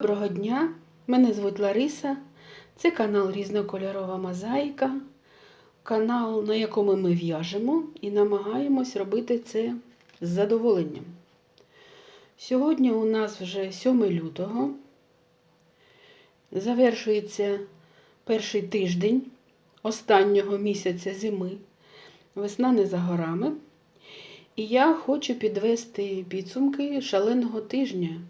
Доброго дня! Мене звуть Лариса. Це канал Різнокольорова Мозаїка, канал, на якому ми в'яжемо і намагаємось робити це з задоволенням. Сьогодні у нас вже 7 лютого. Завершується перший тиждень останнього місяця зими. Весна не за горами. І я хочу підвести підсумки шаленого тижня.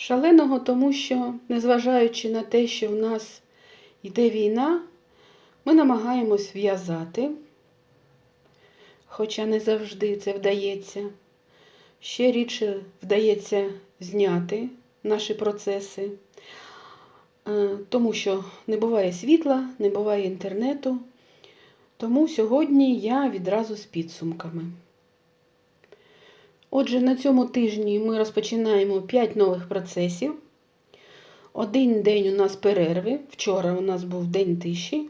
Шаленого, тому що, незважаючи на те, що в нас йде війна, ми намагаємось в'язати, хоча не завжди це вдається. Ще рідше вдається зняти наші процеси, е, тому що не буває світла, не буває інтернету. Тому сьогодні я відразу з підсумками. Отже, на цьому тижні ми розпочинаємо 5 нових процесів. Один день у нас перерви. Вчора у нас був день тиші.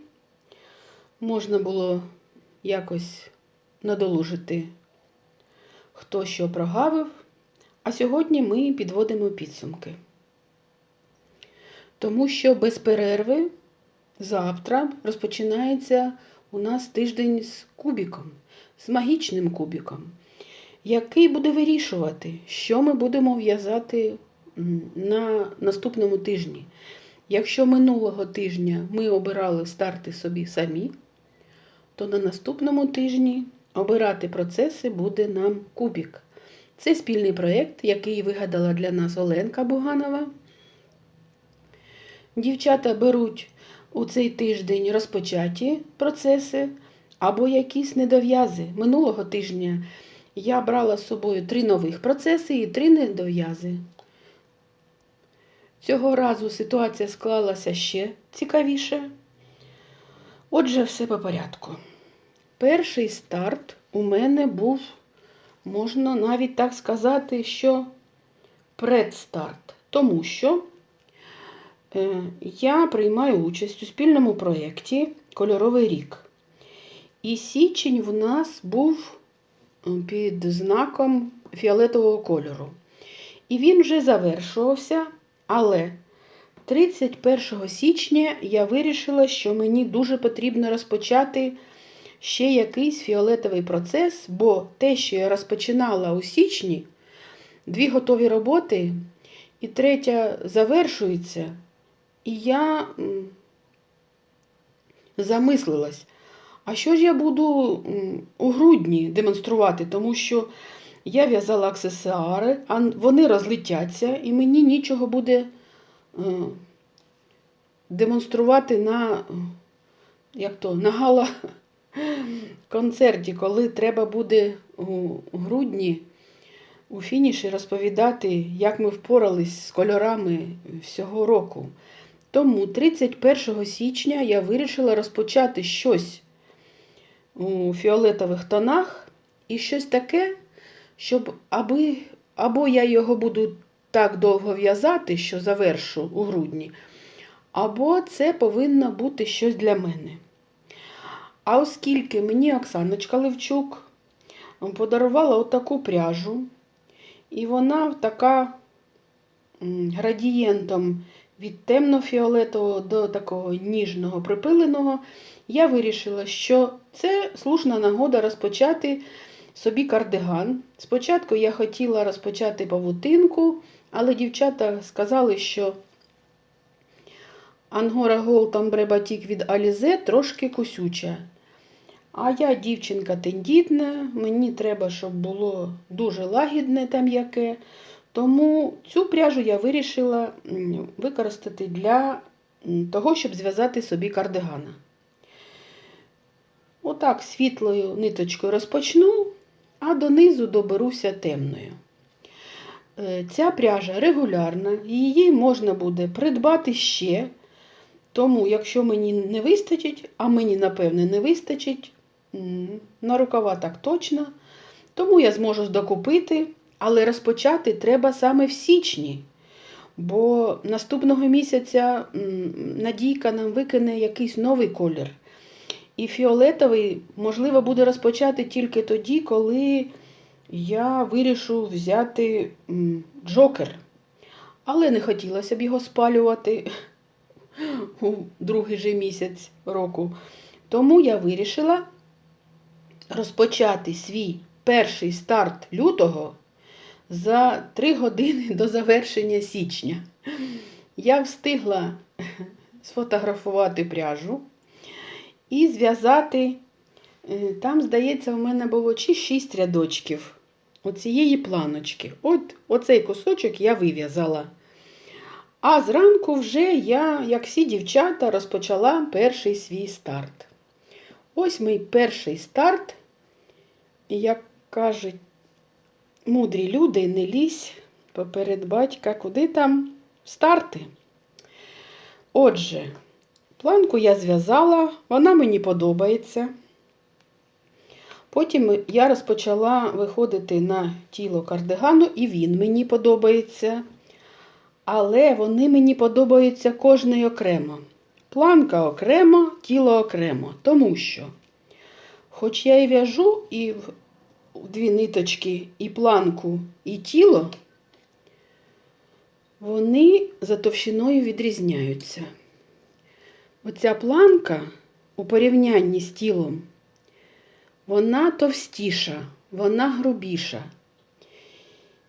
Можна було якось надолужити, хто що прогавив. А сьогодні ми підводимо підсумки. Тому що без перерви завтра розпочинається у нас тиждень з кубіком, з магічним кубіком який буде вирішувати, що ми будемо в'язати на наступному тижні. Якщо минулого тижня ми обирали старти собі самі, то на наступному тижні обирати процеси буде нам Кубік. Це спільний проєкт, який вигадала для нас Оленка Буганова. Дівчата беруть у цей тиждень розпочаті процеси або якісь недов'язи. Минулого тижня я брала з собою три нових процеси і три недов'язи. Цього разу ситуація склалася ще цікавіше. Отже, все по порядку. Перший старт у мене був, можна навіть так сказати, що предстарт, тому що е, я приймаю участь у спільному проєкті Кольоровий рік. І січень в нас був під знаком фіолетового кольору. І він вже завершувався, але 31 січня я вирішила, що мені дуже потрібно розпочати ще якийсь фіолетовий процес, бо те, що я розпочинала у січні, дві готові роботи, і третя завершується, і я замислилась. А що ж я буду у грудні демонструвати? Тому що я в'язала аксесуари, а вони розлетяться, і мені нічого буде е, демонструвати на як то, на гала концерті, коли треба буде у грудні у фініші розповідати, як ми впорались з кольорами всього року. Тому 31 січня я вирішила розпочати щось у фіолетових тонах і щось таке, щоб аби, або я його буду так довго в'язати, що завершу у грудні, або це повинно бути щось для мене. А оскільки мені Оксаночка Левчук подарувала отаку пряжу, і вона така градієнтом від темно-фіолетового до такого ніжного припиленого, я вирішила, що це слушна нагода розпочати собі кардиган. Спочатку я хотіла розпочати павутинку, але дівчата сказали, що Ангора Голд Амбре Батік від Алізе трошки кусюча. А я дівчинка тендітна, мені треба, щоб було дуже лагідне та м'яке. Тому цю пряжу я вирішила використати для того, щоб зв'язати собі кардигана. Отак світлою ниточкою розпочну, а донизу доберуся темною. Е, ця пряжа регулярна, її можна буде придбати ще. Тому, якщо мені не вистачить, а мені, напевне, не вистачить, на рукава так точно, тому я зможу докупити, але розпочати треба саме в січні. Бо наступного місяця Надійка нам викине якийсь новий колір. І фіолетовий, можливо, буде розпочати тільки тоді, коли я вирішу взяти джокер. але не хотілося б його спалювати у другий же місяць року. Тому я вирішила розпочати свій перший старт лютого за три години до завершення січня. Я встигла сфотографувати пряжу і зв'язати. е, Там, здається, в мене було чи 6 рядочків оцієї планочки. От оцей кусочок я вив'язала. А зранку вже я, як всі дівчата, розпочала перший свій старт. Ось мій перший старт. Як кажуть мудрі люди, не лізь поперед батька, куди там старти. Отже, планку я зв'язала, вона мені подобається. Потім я розпочала виходити на тіло кардигану, і він мені подобається. Але вони мені подобаються кожний окремо. Планка окремо, тіло окремо. Тому що, хоч я і в'яжу і в дві ниточки, і планку, і тіло, вони за товщиною відрізняються. Оця планка у порівнянні з тілом, вона товстіша, вона грубіша.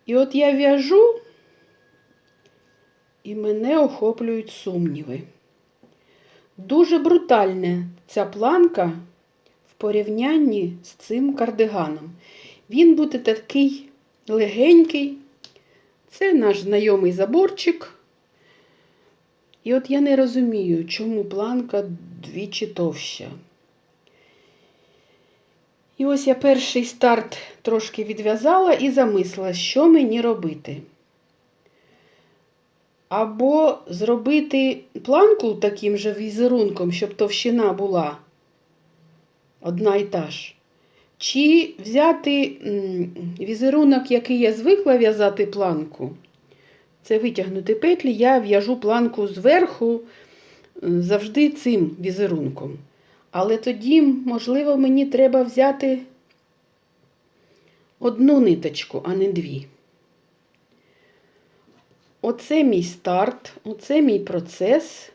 І от я в'яжу, і мене охоплюють сумніви. Дуже брутальна ця планка в порівнянні з цим кардиганом. Він буде такий легенький. Це наш знайомий заборчик. І от я не розумію, чому планка двічі товща. І ось я перший старт трошки відв'язала і замислила, що мені робити. Або зробити планку таким же візерунком, щоб товщина була одна і та ж. Чи взяти візерунок, який я звикла в'язати планку. Це витягнути петлі, я в'яжу планку зверху е, завжди цим візерунком. Але тоді, можливо, мені треба взяти одну ниточку, а не дві. Оце мій старт, оце мій процес.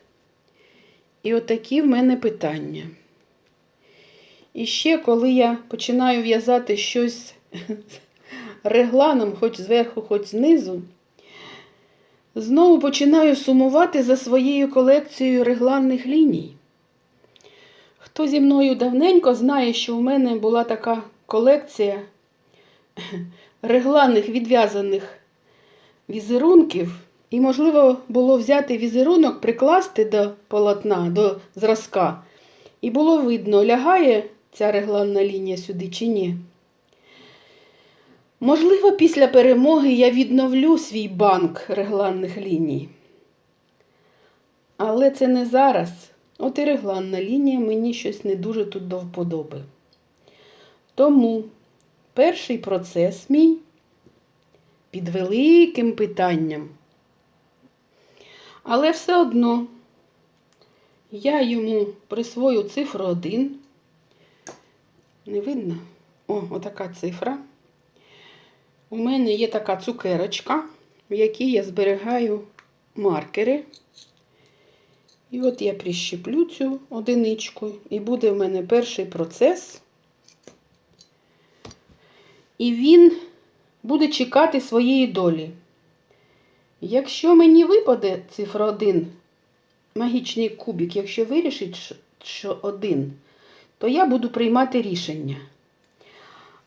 І отакі в мене питання. І ще, коли я починаю в'язати щось регланом, хоч зверху, хоч знизу, знову починаю сумувати за своєю колекцією регланних ліній. Хто зі мною давненько знає, що у мене була така колекція регланних відв'язаних візерунків, і, можливо, було взяти візерунок, прикласти до полотна, до зразка, і було видно, лягає ця регланна лінія сюди чи ні. Можливо, після перемоги я відновлю свій банк регланних ліній. Але це не зараз. От і регланна лінія мені щось не дуже тут до вподоби. Тому перший процес мій під великим питанням. Але все одно я йому присвою цифру 1. Не видно? О, отака цифра. У мене є така цукерочка, в якій я зберігаю маркери. І от я прищеплю цю одиничку, і буде в мене перший процес. І він буде чекати своєї долі. Якщо мені випаде цифра 1, магічний кубик, якщо вирішить, що один, то я буду приймати рішення.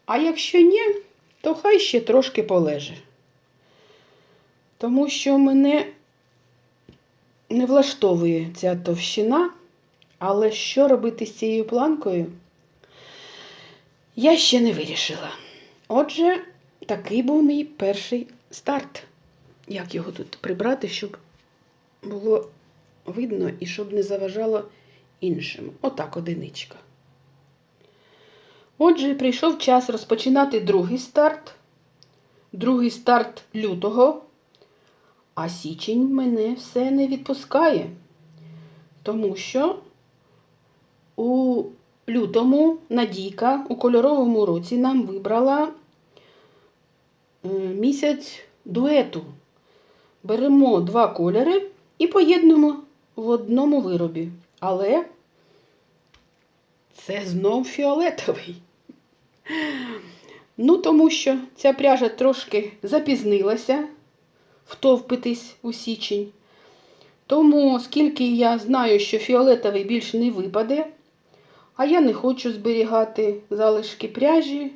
А якщо ні, то хай ще трошки полеже. Тому що мене не влаштовує ця товщина, але що робити з цією планкою, я ще не вирішила. Отже, такий був мій перший старт. Як його тут прибрати, щоб було видно і щоб не заважало іншим. Отак одиничка. Отже, прийшов час розпочинати другий старт. Другий старт лютого. А січень мене все не відпускає. Тому що у лютому Надійка у кольоровому році нам вибрала е, місяць дуету. беремо два кольори і поєднуємо в одному виробі. Але це знов фіолетовий. Ну, тому що ця пряжа трошки запізнилася втовпитись у січень. Тому, оскільки я знаю, що фіолетовий більш не випаде, а я не хочу зберігати залишки пряжі,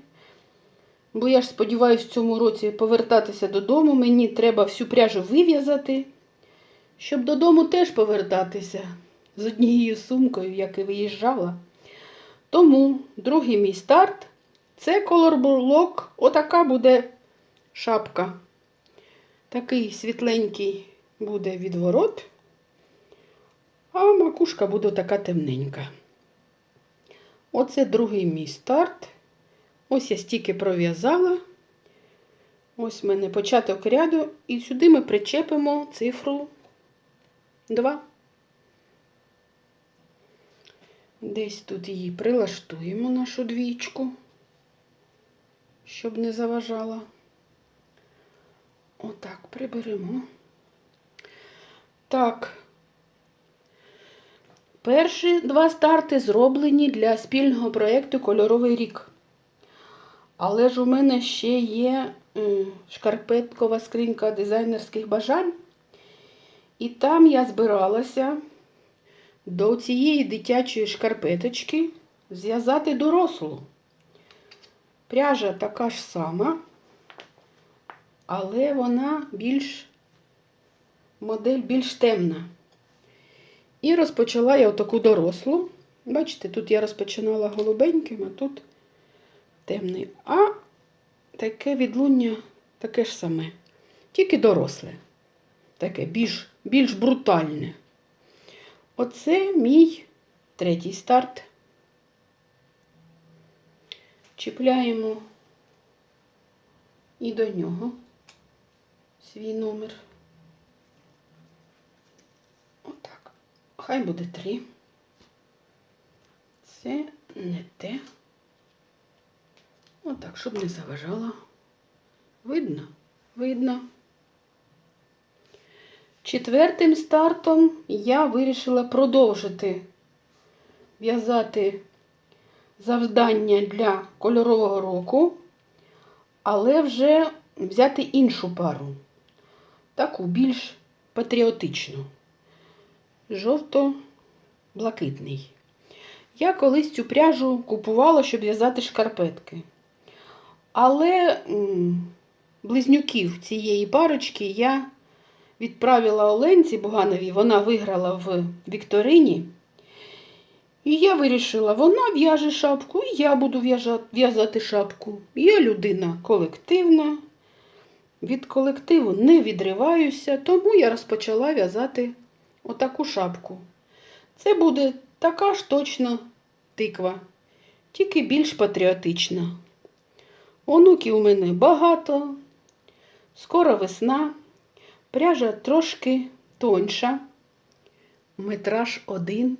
бо я ж сподіваюся в цьому році повертатися додому. Мені треба всю пряжу вив'язати, щоб додому теж повертатися з однією сумкою, як і виїжджала. Тому другий мій старт це колорблок. Отака буде шапка. Такий світленький буде відворот, а макушка буде така темненька. Оце другий мій старт. Ось я стільки пров'язала. Ось в мене початок ряду, і сюди ми причепимо цифру 2. Десь тут її прилаштуємо, нашу двічку, щоб не заважала. Отак приберемо. Так. Перші два старти зроблені для спільного проєкту Кольоровий рік. Але ж у мене ще є шкарпеткова скринька дизайнерських бажань. І там я збиралася до цієї дитячої шкарпеточки зв'язати дорослу. Пряжа така ж сама, але вона більш модель більш темна. І розпочала я отаку дорослу. Бачите, тут я розпочинала голубеньким, а тут темний. А таке відлуння таке ж саме. Тільки доросле. Таке більш, більш брутальне. Оце мій третій старт. Чіпляємо і до нього свій номер. Отак. Хай буде три. Це не те. Отак, щоб не заважало. Видно? Видно. Четвертим стартом я вирішила продовжити в'язати завдання для кольорового року, але вже взяти іншу пару, таку більш патріотичну, жовто-блакитний. Я колись цю пряжу купувала, щоб в'язати шкарпетки. Але близнюків цієї парочки я відправила Оленці Бугановій, вона виграла в Вікторині. І я вирішила, вона в'яже шапку, і я буду в'язати шапку. Я людина колективна, від колективу не відриваюся, тому я розпочала в'язати отаку шапку. Це буде така ж точно тиква, тільки більш патріотична. Онуків у мене багато, скоро весна. Пряжа трошки тоньша, метраж один,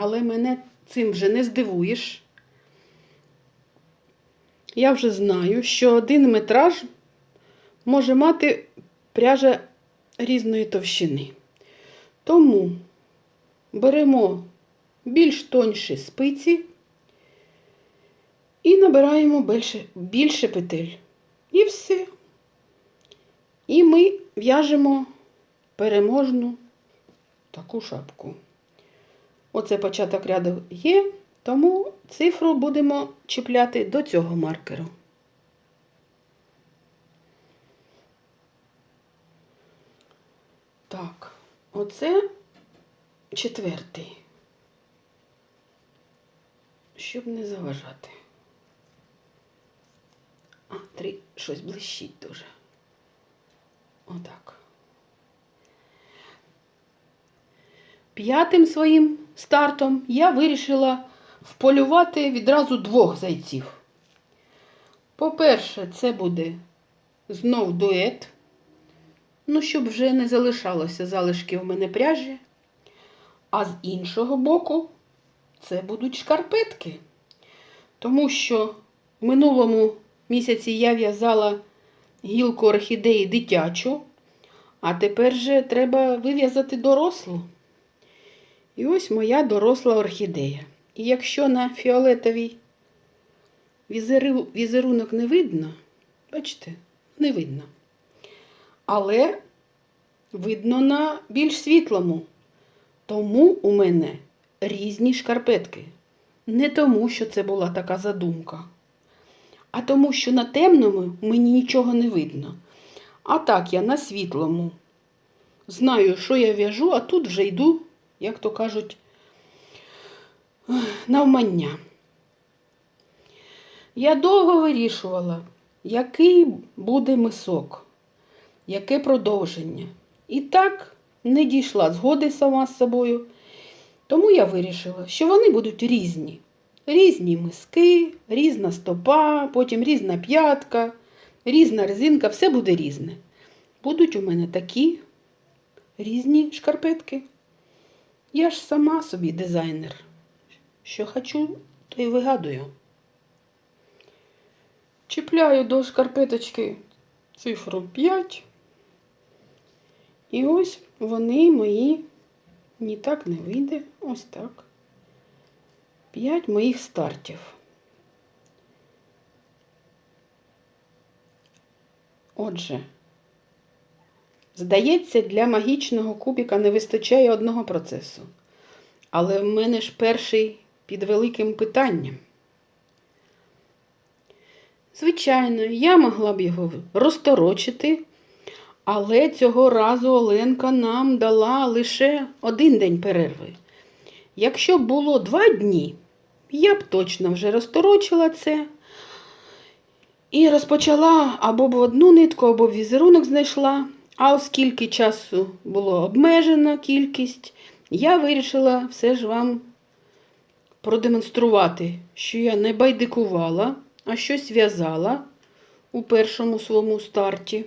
але мене цим вже не здивуєш. Я вже знаю, що один метраж може мати пряжа різної товщини. Тому беремо більш тонші спиці і набираємо більше, більше петель. І все. І ми в'яжемо переможну таку шапку. Оце початок ряду є, тому цифру будемо чіпляти до цього маркеру. Так, оце четвертий. Щоб не заважати. А, три, щось блищить дуже. Отак. П'ятим своїм стартом я вирішила вполювати відразу двох зайців. По-перше, це буде знов дует. Ну, щоб вже не залишалося залишки в мене пряжі. А з іншого боку, це будуть шкарпетки. Тому що в минулому місяці я в'язала гілку орхідеї дитячу, А тепер же треба вив'язати дорослу. І ось моя доросла орхідея. І якщо на фіолетовій візерунок не видно, бачите, не видно. Але видно на більш світлому. Тому у мене різні шкарпетки. Не тому, що це була така задумка, а тому, що на темному мені нічого не видно. А так я на світлому. Знаю, що я в'яжу, а тут вже йду, як то кажуть, навмання. Я довго вирішувала, який буде мисок, яке продовження. І так не дійшла згоди сама з собою. Тому я вирішила, що вони будуть різні. Різні миски, різна стопа, потім різна п'ятка, різна резинка, все буде різне. Будуть у мене такі різні шкарпетки. Я ж сама собі дизайнер. Що хочу, то й вигадую. Чіпляю до шкарпеточки цифру 5. І ось вони мої, ні так не вийде, ось так. 5 моїх стартів. Отже, здається, для магічного кубіка не вистачає одного процесу. Але в мене ж перший під великим питанням. Звичайно, я могла б його розторочити, але цього разу Оленка нам дала лише один день перерви. Якщо б було два дні, я б точно вже розторочила це і розпочала або б одну нитку, або б візерунок знайшла. А оскільки часу було обмежена кількість, я вирішила все ж вам продемонструвати, що я не байдикувала, а щось в'язала у першому своєму старті.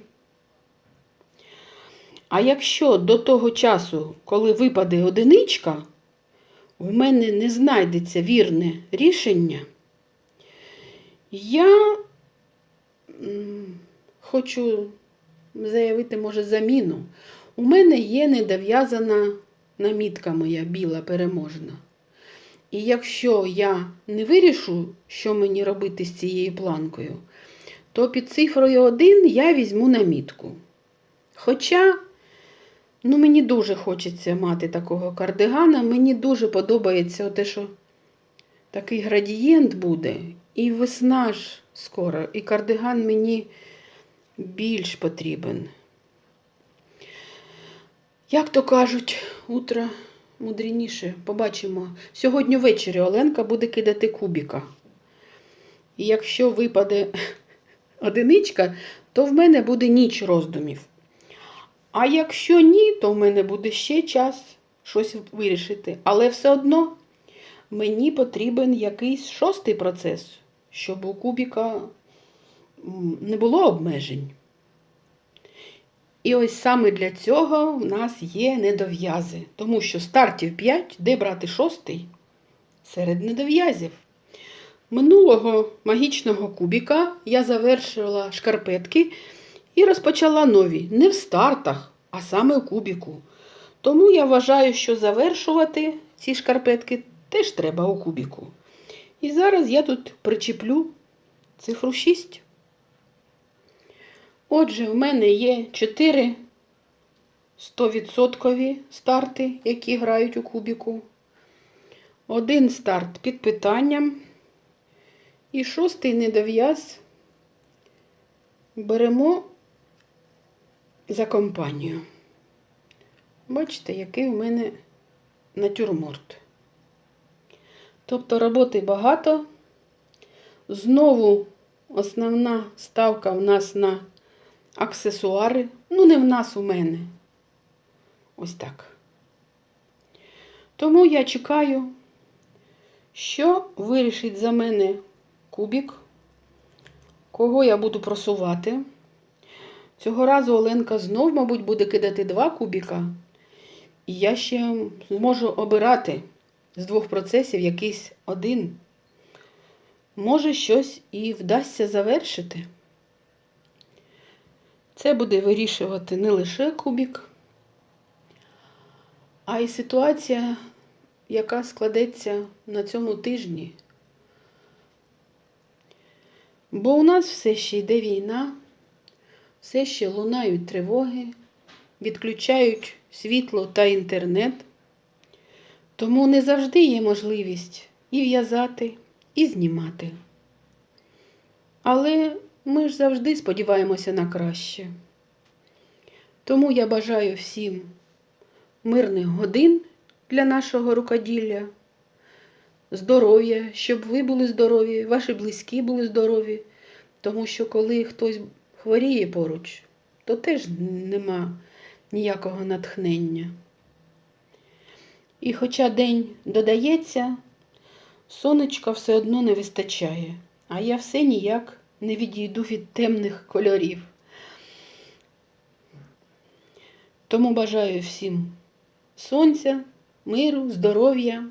А якщо до того часу, коли випаде одиничка, в мене не знайдеться вірне рішення, я хочу заявити, може, заміну. У мене є недов'язана намітка моя біла переможна. І якщо я не вирішу, що мені робити з цією планкою, то під цифрою 1 я візьму намітку. Хоча, ну, мені дуже хочеться мати такого кардигана, мені дуже подобається те, що такий градієнт буде, і весна ж скоро, і кардиган мені більш потрібен. Як то кажуть, утро мудрініше. Побачимо. Сьогодні ввечері Оленка буде кидати кубіка. І якщо випаде одиничка, то в мене буде ніч роздумів. А якщо ні, то в мене буде ще час щось вирішити. Але все одно мені потрібен якийсь шостий процес, щоб у кубіка не було обмежень. І ось саме для цього в нас є недов'язи, тому що стартів 5, де брати шостий серед недов'язів. Минулого магічного кубіка я завершила шкарпетки і розпочала нові не в стартах, а саме у кубіку. Тому я вважаю, що завершувати ці шкарпетки теж треба у кубіку. І зараз я тут причеплю цифру 6. Отже, в мене є 4 100% старти, які грають у кубіку. Один старт під питанням. І шостий недов'яз беремо за компанію. Бачите, який в мене натюрморт. Тобто роботи багато. Знову основна ставка в нас на аксесуари. Ну, не в нас у мене. Ось так. Тому я чекаю, що вирішить за мене кубік, кого я буду просувати. Цього разу Оленка знов, мабуть, буде кидати два кубіка. І я ще зможу обирати з двох процесів якийсь один. Може, щось і вдасться завершити. Це буде вирішувати не лише кубік, а й ситуація, яка складеться на цьому тижні. Бо у нас все ще йде війна, все ще лунають тривоги, відключають світло та інтернет. Тому не завжди є можливість і в'язати, і знімати. Але ми ж завжди сподіваємося на краще. Тому я бажаю всім мирних годин для нашого рукоділля, здоров'я, щоб ви були здорові, ваші близькі були здорові. Тому що коли хтось хворіє поруч, то теж нема ніякого натхнення. І хоча день додається, сонечка все одно не вистачає, а я все ніяк не відійду від темних кольорів. Тому бажаю всім сонця, миру, здоров'я.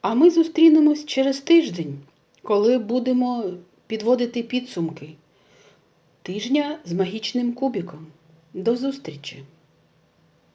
А ми зустрінемось через тиждень, коли будемо підводити підсумки тижня з магічним кубіком. До зустрічі!